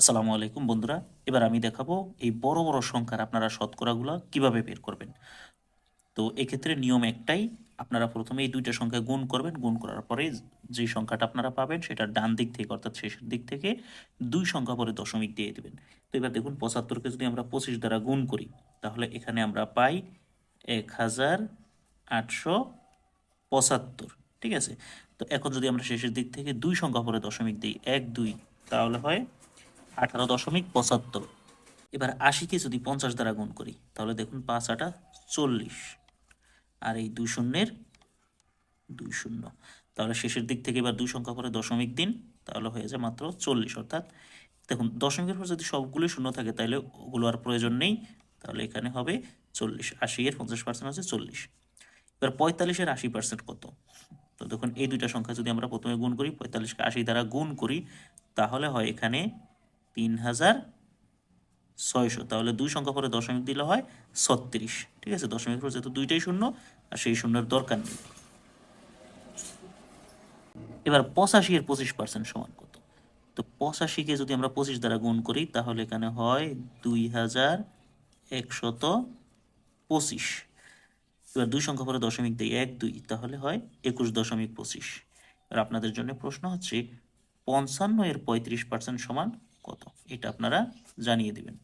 আসসালামু আলাইকুম বন্ধুরা, এবার আমি দেখাবো এই বড় বড় সংখ্যার আপনারা শতকরাগুলো কীভাবে বের করবেন। তো এক্ষেত্রে নিয়ম একটাই, আপনারা প্রথমে এই দুইটা সংখ্যা গুণ করবেন, গুণ করার পরে যে সংখ্যাটা আপনারা পাবেন সেটা ডান দিক থেকে অর্থাৎ শেষের দিক থেকে দুই সংখ্যা পরে দশমিক দিয়ে দেবেন। তো এবার দেখুন, পঁচাত্তরকে যদি আমরা পঁচিশ দ্বারা গুণ করি, তাহলে এখানে আমরা পাই এক হাজার আটশো পঁচাত্তর, ঠিক আছে? তো এখন যদি আমরা শেষের দিক থেকে দুই সংখ্যা পরে দশমিক দিই, এক, দুই, তাহলে হয় আঠারো দশমিক পঁচাত্তর। এবার আশিকে যদি পঞ্চাশ দ্বারা গুণ করি, তাহলে দেখুন পাঁচ আটা চল্লিশ। আর এই দুই শূন্যের দুই শূন্য। তাহলে শেষের দিক থেকে এবার দুই সংখ্যা পরে দশমিক দিন, তাহলে হয়ে যায় মাত্র চল্লিশ। অর্থাৎ দেখুন, দশমিকের পর যদি সবগুলোই শূন্য থাকে তাহলে ওগুলো আর প্রয়োজন নেই, তাহলে এখানে হবে চল্লিশ। আশি এর পঞ্চাশ পার্সেন্ট হচ্ছে চল্লিশ। এবার পঁয়তাল্লিশের আশি পার্সেন্ট কত? তো দেখুন, এই দুইটা সংখ্যা যদি আমরা প্রথমে গুণ করি, পঁয়তাল্লিশকে আশি দ্বারা গুণ করি, তাহলে হয় এখানে তিন হাজার ছয়শো। তাহলে দুই সংখ্যা পরে দশমিক দিলে হয় ছত্রিশ। ঠিক আছে? দশমিক পর যেহেতু দুইটাই শূন্য, আর সেই শূন্যের দরকার নেই। এবার পঁচাশি এর পঁচিশ পার্সেন্ট সমান কত? তো পঁচাশিকে যদি আমরা পঁচিশ দ্বারা গুণ করি, তাহলে এখানে হয় দুই হাজার একশত পঁচিশ। এবার দুই সংখ্যা পরে দশমিক দিই এক, দুই, তাহলে হয় একুশ দশমিক পঁচিশ। আর আপনাদের জন্য প্রশ্ন হচ্ছে, পঞ্চান্ন এর পঁয়ত্রিশ পার্সেন্ট সমান কত? এটা আপনারা জানিয়ে দিবেন।